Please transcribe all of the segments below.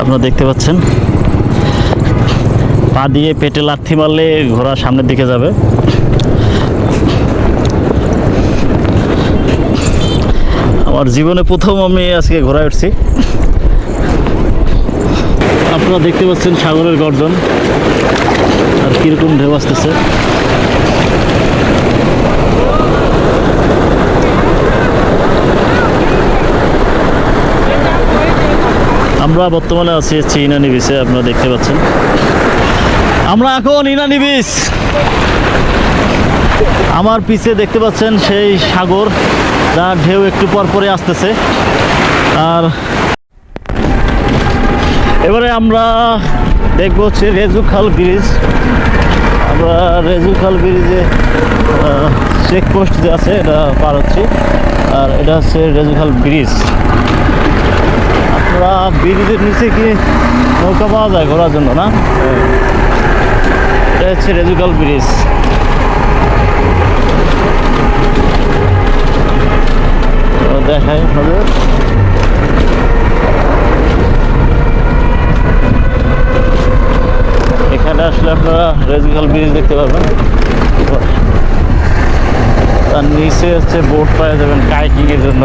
আপনারা দেখতে পাচ্ছেন। পা দিয়ে পেটে লাথি মারলে ঘোড়া সামনের দিকে যাবে। আমার জীবনে প্রথম আমি আজকে ঘোড়ায় উঠছি। আপনারা দেখতে পাচ্ছেন সাগরের গর্জন। আর কীরকম ঢেউ আসতেছে। আমরা বর্তমানে আছি হচ্ছে ইনানি বিচে আপনারা দেখতে পাচ্ছেন। আমরা এখন ইনানি বিচ আমার পিছে দেখতে পাচ্ছেন সেই সাগর, যার ঢেউ একটু পর পরে আসতেছে। আর এবারে আমরা দেখব হচ্ছে রেজুখাল ব্রিজ। আমরা রেজুখাল ব্রিজে চেকপোস্ট যে আছে, এটা পার হচ্ছি। আর এটা হচ্ছে রেজুখাল ব্রিজ। আপনারা ব্রিজের নিচে কি নৌকা পাওয়া যায় ঘোরার জন্য, না? এটা হচ্ছে রেজুকাল ব্রিজ। দেখাই আপনাদের এখানে আসলে আপনারা রেজুকাল ব্রিজ দেখতে পাবেন। তার নিচে হচ্ছে বোট পাওয়া যাবেন কাইকিং এর জন্য।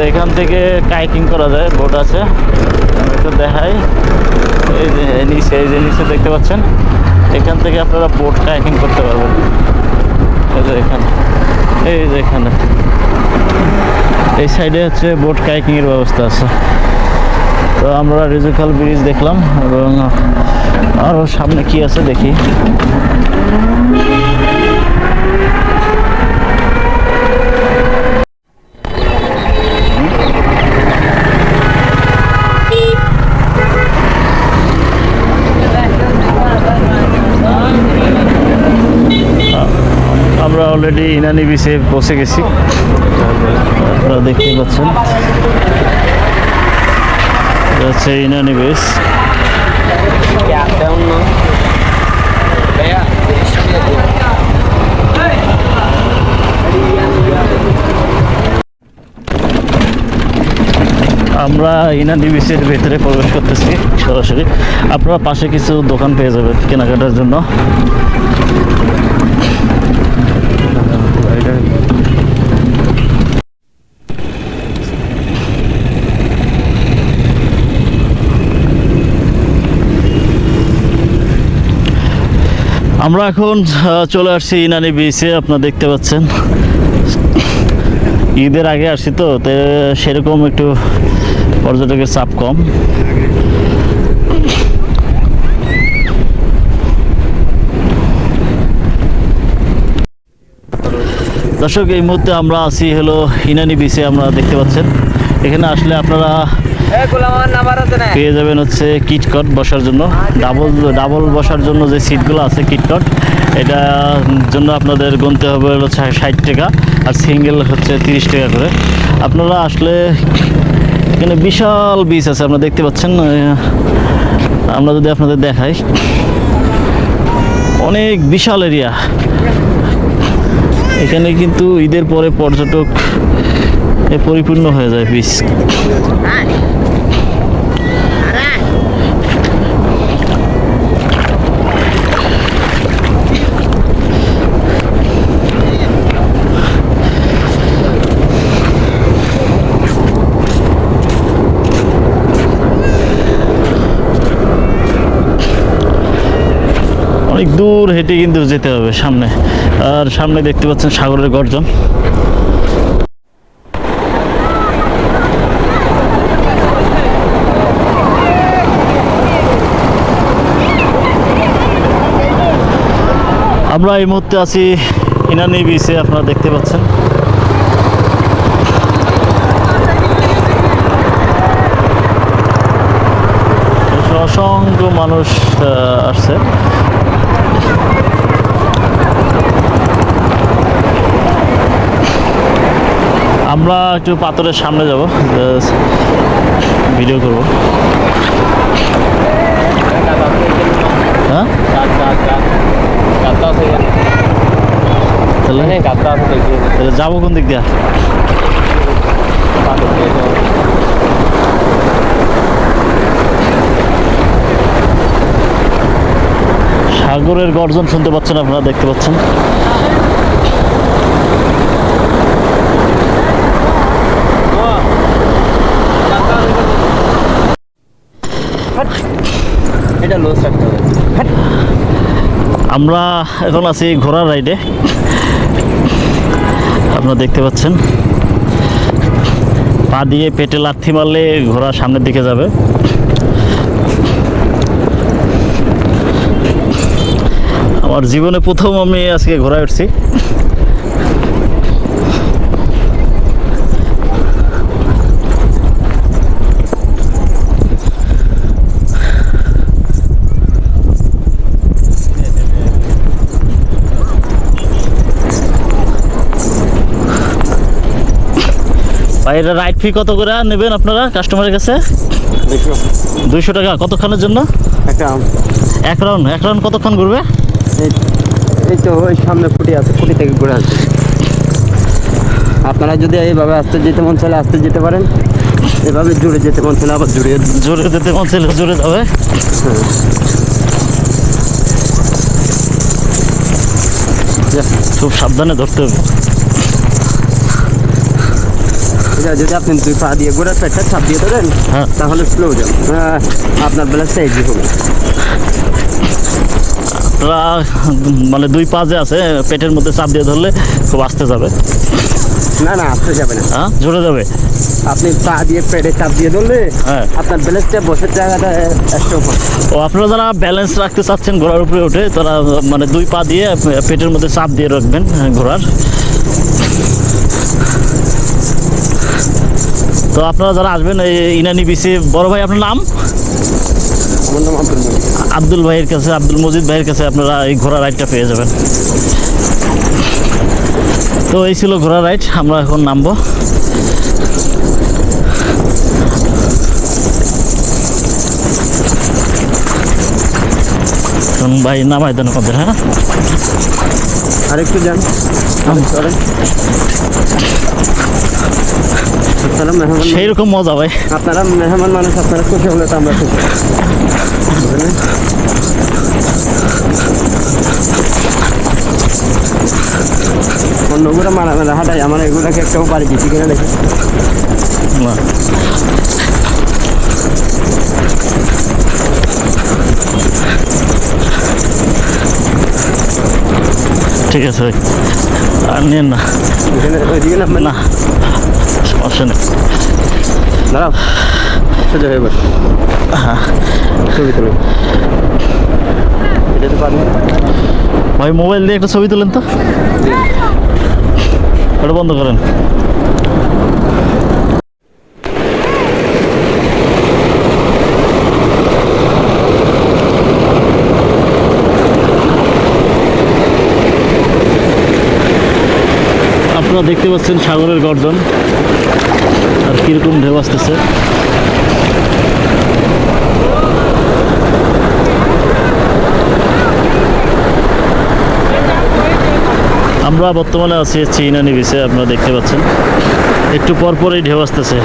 তো এখান থেকে কাইকিং করা যায়, বোট আছে। আমি একটু দেখাই। এই যে নিচে, এই যে নিচে দেখতে পাচ্ছেন? এখান থেকে আপনারা বোট কাইকিং করতে পারবেন। এই যে এখানে। এই যে এখানে। এই সাইডে হচ্ছে বোট কাইকিংয়ের ব্যবস্থা আছে। তো আমরা রিজুকাল ব্রিজ দেখলাম এবং আরও সামনে কি আছে দেখি আমরা অলরেডি ইনানি বিচে পৌঁছে গেছি। আপনারা দেখতে পাচ্ছেন। হচ্ছে ইনানি বিচ। আমরা ইনানি বিচের ভেতরে প্রবেশ করতেছি সরাসরি। আপনারা পাশে কিছু দোকান পেয়ে যাবেন কেনাকাটার জন্য। আমরা এখন চলে আসছি ইনানি বিচে আপনারা দেখতে পাচ্ছেন। ঈদের আগে আসছি তো তো সেরকম একটু পর্যটকের চাপ কম। দর্শক, এই মুহূর্তে আমরা আছি হলো ইনানি বিচে আমরা দেখতে পাচ্ছেন। এখানে আসলে আপনারা পেয়ে যাবেন হচ্ছে কিটকট বসার জন্য। ডাবল ডাবল বসার জন্য যে সিটগুলো আছে কিটকট এটা জন্য আপনাদের গুনতে হবে হলো ষাট টাকা আর সিঙ্গেল হচ্ছে তিরিশ টাকা করে। আপনারা আসলে এখানে বিশাল বিচ আছে আপনারা দেখতে পাচ্ছেন আমরা যদি আপনাদের দেখাই। অনেক বিশাল এরিয়া এখানে কিন্তু ঈদের পরে পর্যটক এ পরিপূর্ণ হয়ে যায় বিচ অনেক দূর হেঁটে কিন্তু যেতে হবে সামনে। আর সামনে দেখতে পাচ্ছেন সাগরের গর্জন। আমরা এই মুহূর্তে আছি ইনানি বিচে আপনারা দেখতে পাচ্ছেন। অসংখ্য মানুষ আসছে। আমরা একটু পাথরের সামনে যাব ভিডিও করব। হ্যাঁ? তাহলে? তাহলে যাব কোন দিক দিয়া? সাগরের গর্জন শুনতে পাচ্ছেন আপনারা, দেখতে পাচ্ছেন? এটা লোস রাখতে হবে আমরা এখন আছি ঘোড়ার রাইডে। আপনারা দেখতে পাচ্ছেন। পা দিয়ে পেটে লাথি মারলে ঘোড়া সামনের দিকে যাবে। আমার জীবনে প্রথম আমি আজকে ঘোড়ায় উঠছি। ভাই এটা রাইড ফি কত করে নেবেন আপনারা কাস্টমারের কাছে? দুইশো। টাকা। কতক্ষণের জন্য? এক রাউন্ড এক রাউন্ড কতক্ষণ ঘুরবে? এই তো ওই সামনে ফুটি আছে ফুটি থেকে ঘুরে আসবে। আপনারা যদি এইভাবে আসতে যেতে মন চাইলে আসতে যেতে পারেন। এভাবে জুড়ে যেতে মন চাইলে আবার জুড়ে জোরে যেতে মন চাইলে জোরে যাবে। খুব সাবধানে ধরতে হবে। এটা যদি আপনি দুই পা দিয়ে গোড়ার পেটটা ছাপ দিয়ে ধরেন হ্যাঁ। তাহলে স্লো যান হ্যাঁ, আপনার ব্যালেন্সটা ইজি হবে। মানে দুই পা যে আছে পেটের মধ্যে চাপ দিয়ে ধরলে খুব আস্তে যাবে। না না আসতে যাবে না। হ্যাঁ? জোরে যাবে? আপনি পা দিয়ে পেটে চাপ দিয়ে ধরলে হ্যাঁ। আপনার ব্যালেন্সটা বসের জায়গাটা একটু ও আপনারা যারা ব্যালেন্স রাখতে চাচ্ছেন ঘোড়ার উপরে উঠে তারা মানে দুই পা দিয়ে পেটের মধ্যে চাপ দিয়ে রাখবেন হ্যাঁ, ঘোড়ার। তো আপনারা যারা আসবেন এই ইনানি বিচে বড় ভাই আপনার নাম? আমার নাম আব্দুল মজিদ। আব্দুল ভাইয়ের কাছে আব্দুল মজিদ ভাইয়ের কাছে আপনারা এই ঘোড়া রাইডটা পেয়ে যাবেন। তো এই ছিল ঘোড়া রাইড আমরা এখন নামবো। এখন ভাই নামাই দেন আমাদের হ্যাঁ? আরেকটু যান। সেই রকম মজা ভাই। আপনারা মেহমান মানুষ আপনারা খুশি হলে তো আমরা খুশি? অন্যগুলো মারা মারা হাঁটাই আমার এগুলোকে একটাও বাড়ি দিচ্ছি কিনা দেখি। ঠিক আছে ভাই। আর নিন না। নামবেন না সমস্যা নেই। দাঁড়াও সোজা হয়ে বসে। ছবি তুলুন ভাই মোবাইল দিয়ে একটা ছবি তোলেন তো। ওটা বন্ধ করেন। আপনারা দেখতে পাচ্ছেন সাগরের গর্জন আর কীরকম ঢেউ আসতেছে। আমরা বর্তমানে আছি চিনানি বিষে আপনারা দেখতে পাচ্ছেন। একটু পরপরই ঢেউ আসতেছে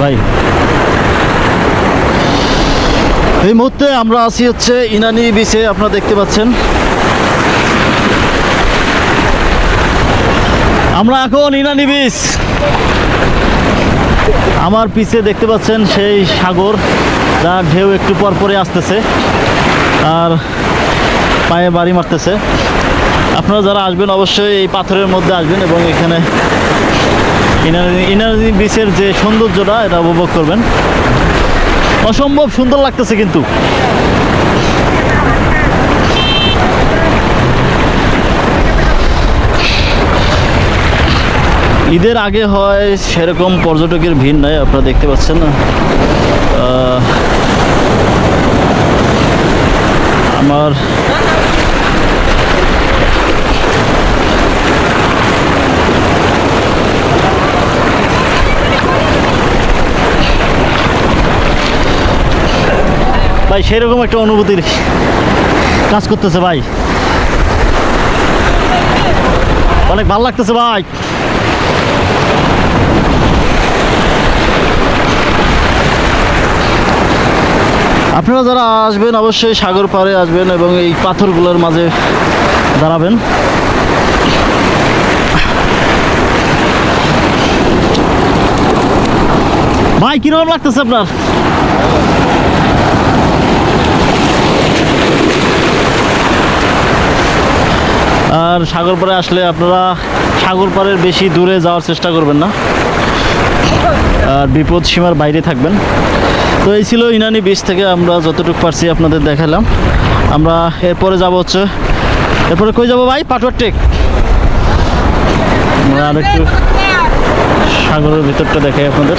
ভাই এই মুহূর্তে আমরা আছি হচ্ছে ইনানি বিচে আপনারা দেখতে পাচ্ছেন। আমরা এখন ইনানি বিচ আমার পিছে দেখতে পাচ্ছেন সেই সাগর, যার ঢেউ একটু পর পরে আসতেছে, আর পায়ে বাড়ি মারতেছে। আপনারা যারা আসবেন অবশ্যই এই পাথরের মধ্যে আসবেন এবং এখানে ইনানি ইনানি বিচের যে সৌন্দর্যটা, এটা উপভোগ করবেন। অসম্ভব সুন্দর লাগতেছে কিন্তু। ঈদের আগে হয় সেরকম পর্যটকের ভিড় নাই, আপনারা দেখতে পাচ্ছেন না। আমার ভাই, সেরকম একটা অনুভূতির কাজ করতেছে ভাই। অনেক ভালো লাগতেছে ভাই। আপনারা যারা আসবেন, অবশ্যই সাগর পাড়ে আসবেন এবং এই পাথরগুলোর মাঝে দাঁড়াবেন। ভাই, কীরকম লাগতেছে আপনার? আর সাগর পাড়ে আসলে আপনারা সাগর পাড়ের বেশি দূরে যাওয়ার চেষ্টা করবেন না। আর বিপদ সীমার বাইরে থাকবেন। তো এই ছিল ইনানি বিচ থেকে আমরা যতটুকু পারছি আপনাদের দেখালাম। আমরা এরপরে যাব হচ্ছে, এরপরে কই যাব ভাই? পাটুয়ার টেক আমরা আরেকটু সাগরের ভিতরটা দেখাই আপনাদের।